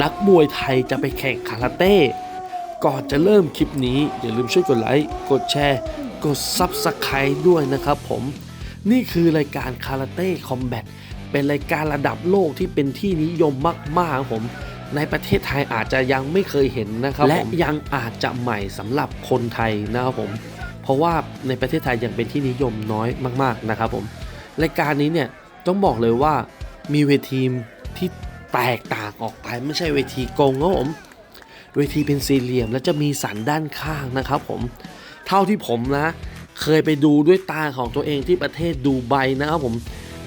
นักมวยไทยจะไปแข่งคาราเต้ ก่อนจะเริ่มคลิปนี้ อย่าลืมช่วยกดไลค์ กดแชร์ กด Subscribe ด้วยนะครับผม นี่คือรายการคาราเต้คอมแบทเป็นรายการระดับโลกที่เป็นที่นิยมมากๆครับผม ในประเทศไทยอาจจะยังไม่เคยเห็นนะครับ และยังอาจจะใหม่สำหรับคนไทยนะครับผม เพราะว่าในประเทศไทยยังเป็นที่นิยมน้อยมาก ๆนะครับผม รายการนี้เนี่ยต้องบอกเลยว่ามีเวทีที่ แตกต่างออกไปไม่ใช่เวทีกงครับผม เวทีเป็นสี่เหลี่ยมและจะมีสันด้านข้างนะครับผม เท่าที่ผมนะ เคยไปดูด้วยตาของตัวเองที่ประเทศดูไบนะครับผม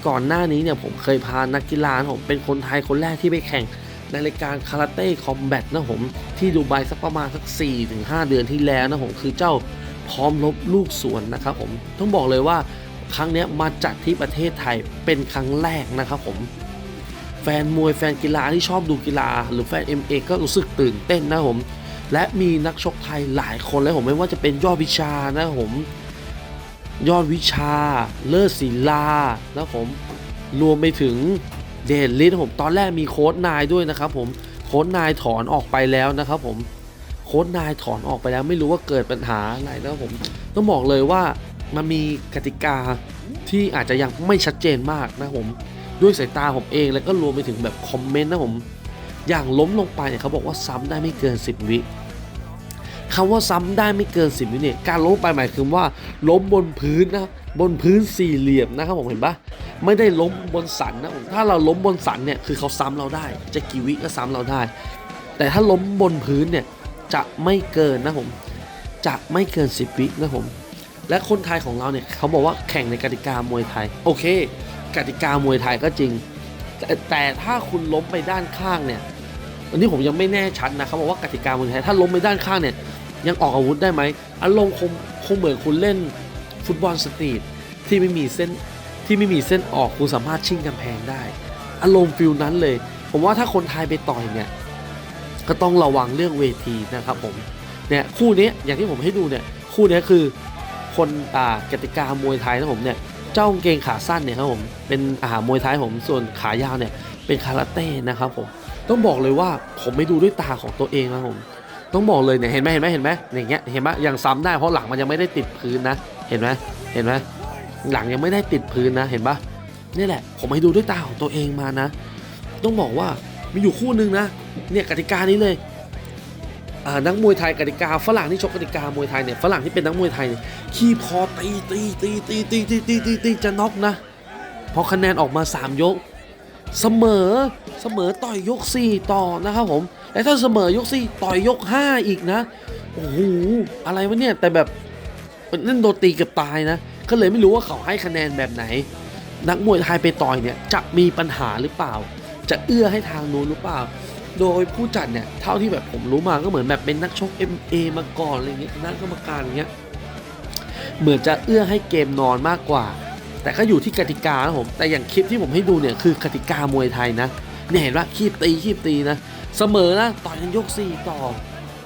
ก่อนหน้านี้เนี่ยผมเคยพานักกีฬาผมเป็นคนไทยคนแรกที่ไปแข่งในรายการคาราเต้คอมแบทนะผมที่ดูไบสักประมาณสัก 4-5 เดือนที่แล้วนะผมคือเจ้าพร้อมลบลูกสวนนะครับผมต้องบอกเลยว่าครั้งนี้มาจัดที่ประเทศไทยเป็นครั้งแรกนะครับผม ฟนมวยแฟนกีฬาที่ชอบดูกีฬา หรือแฟน MA ก็รู้สึกตื่นเต้นนะผม และมีนักชกไทยหลายคนเลยผมไม่ว่าจะเป็นยอดวิชานะผม ยอดวิชา เลิศศิลานะผม รวมไปถึงเดนลิสผมตอนแรกมีโค้ดนายด้วยนะครับผมโค้ดนายถอนออกไปแล้วนะครับผมโค้ดนายถอนออกไปแล้วไม่รู้ว่าเกิดปัญหาอะไรนะครับผมต้องบอกเลยว่ามันมีกติกาที่อาจจะยังไม่ชัดเจนมากนะผม ด้วยสายตาผมเองแล้วก็รวมไปถึงแบบคอมเมนต์นะผมอย่างล้มลงไปเนี่ยเขาบอกว่าซ้ำได้ไม่เกิน 10 วิคำว่าซ้ำได้ไม่เกิน 10 วิเนี่ยการล้มไปหมายคือว่าล้มบนพื้นนะบนพื้นสี่เหลี่ยมนะครับผมเห็นปะไม่ได้ล้มบนสันนะผมถ้าเราล้มบนสันเนี่ยคือเขาซ้ำเราได้ จะกี่วิก็ซ้ำเราได้ แต่ถ้าล้มบนพื้นเนี่ยจะไม่เกินนะผมจะไม่เกิน 10 วินะผม และคนไทยของเราเนี่ยเขาบอกว่าแข่งในกติกามวยไทย โอเค กติกามวยไทยก็จริง แต่แต่ถ้าคุณล้มไปด้านข้างเนี่ยอันนี้ผมยังไม่แน่ชัดนะเขาบอกว่ากติกามวยไทยถ้าล้มไปด้านข้างเนี่ยยังออกอาวุธได้ไหมอารมณ์คงคงเหมือนคุณเล่นฟุตบอลสตรีทที่ไม่มีเส้นที่ไม่มีเส้นออกคุณสามารถชิ่งกำแพงได้ อารมณ์ฟิลนั้นเลย ผมว่าถ้าคนไทยไปต่อยเนี่ยก็ต้องระวังเรื่องเวทีนะครับผมเนี่ยคู่นี้อย่างที่ผมให้ดูเนี่ยคู่นี้คือ คนอ่ากติกามวยไทยนะผมเนี่ยเจ้ากางเกงขาสั้นเนี่ยครับผมเป็นอาหารมวยไทยผมส่วนขายาวเนี่ยเป็นคาราเต้นะครับผมต้องบอกเลยว่าผมไม่ดูด้วยตาของตัวเองนะผมต้องบอกเลยเนี่ยเห็นไหมเห็นไหมเห็นไหมอย่างเงี้ยเห็นไหมยังซ้ำได้เพราะหลังมันยังไม่ได้ติดพื้นนะ เห็นไหมเห็นไหมหลังยังไม่ได้ติดพื้นนะเห็นปะนี่แหละ ผมให้ดูด้วยตาของตัวเองมานะ ต้องบอกว่ามีอยู่คู่หนึ่งนะ เนี่ยกติกานี้เลย นักมวยไทยกติกาฝรั่งที่ชกกติกามวยไทยเนี่ยฝรั่งที่เป็นนักมวยไทยเนี่ยขี้พอตีตีตีตีตีตีตีตีตีจะน็อกนะพอคะแนนออกมา 3 ยก เสมอเสมอต่อยยก 4 ต่อนะครับผมและถ้าเสมอยก 4 ต่อยยก 5 อีกนะโอ้โหอะไรวะเนี่ยแต่แบบนั่นโดนตีเกือบตายนะ ก็เลยไม่รู้ว่าเขาให้คะแนนแบบไหน นักมวยไทยไปต่อยเนี่ยจะมีปัญหาหรือเปล่า จะเอื้อให้ทางนู้นหรือเปล่า โดยผู้จัดเนี่ยเท่าที่แบบผมรู้มาก็เหมือนแบบเป็นนักชก MA มาก่อนอะไรเงี้ยคณะกรรมการอย่างเงี้ยเหมือนจะเอื้อให้เกมนอนมากกว่า แต่ก็อยู่ที่กติกานะผมแต่อย่างคลิปที่ผมให้ดูเนี่ยคือกติกามวยไทยนะเนี่ยเห็นว่าคีบตีคีบตีนะเสมอนะต่อยกันยก4ต่อ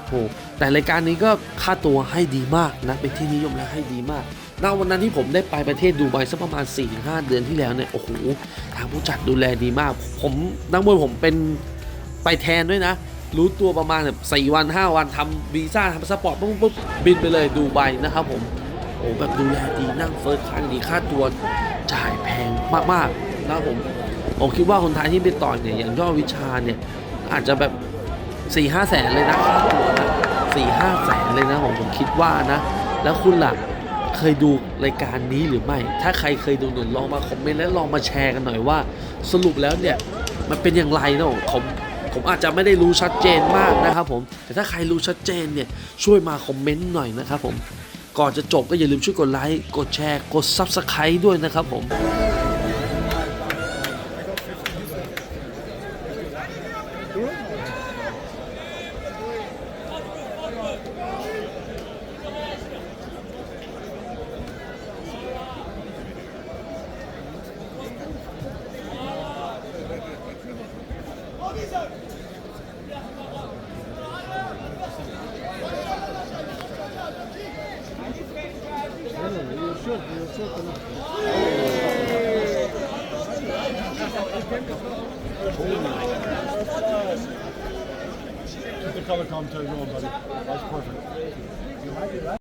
โหแต่รายการนี้ก็ค่าตัวให้ดีมากนะเป็นที่นิยมและให้ดีมากณวันนั้นที่ผมได้ไปประเทศดูไบสักประมาณ 4-5 เดือนที่แล้วเนี่ยโอ้โหทางผู้จัดดูแลดีมาก ผมนักมวยผมเป็น ไปแทนด้วยนะ รู้ตัวประมาณแบบสี่วัน 5 วันทำวีซ่าทำสปอร์ตปุ๊บปุ๊บบินไปเลยดูไบนะครับผมโอ้แบบดูแลดีนั่งเฟิร์สคลาสดีค่าตัวจ่ายแพงมากๆนะครับผมผมคิดว่าคนไทยที่ไปต่อเนี่ยอย่างยอดวิชาเนี่ย อาจจะแบบ4ี่ห้าแสนเลยนะค่าตัวนะสี่ห้าแสนเลยนะผมผมคิดว่านะ แล้วคุณล่ะเคยดูรายการนี้หรือไม่ ถ้าใครเคยดูหนุนลองมาคอมเมนต์และลองมาแชร์กันหน่อยว่า สรุปแล้วเนี่ย มันเป็นอย่างไรเนาะผม ผมอาจจะไม่ได้รู้ชัดเจนมากนะครับผม แต่ถ้าใครรู้ชัดเจนเนี่ยช่วยมาคอมเมนต์หน่อยนะครับผม ก่อนจะจบก็อย่าลืมช่วยกดไลค์ กดแชร์ กด Subscribe ด้วยนะครับผม Keep the color commentary going, buddy. That's perfect.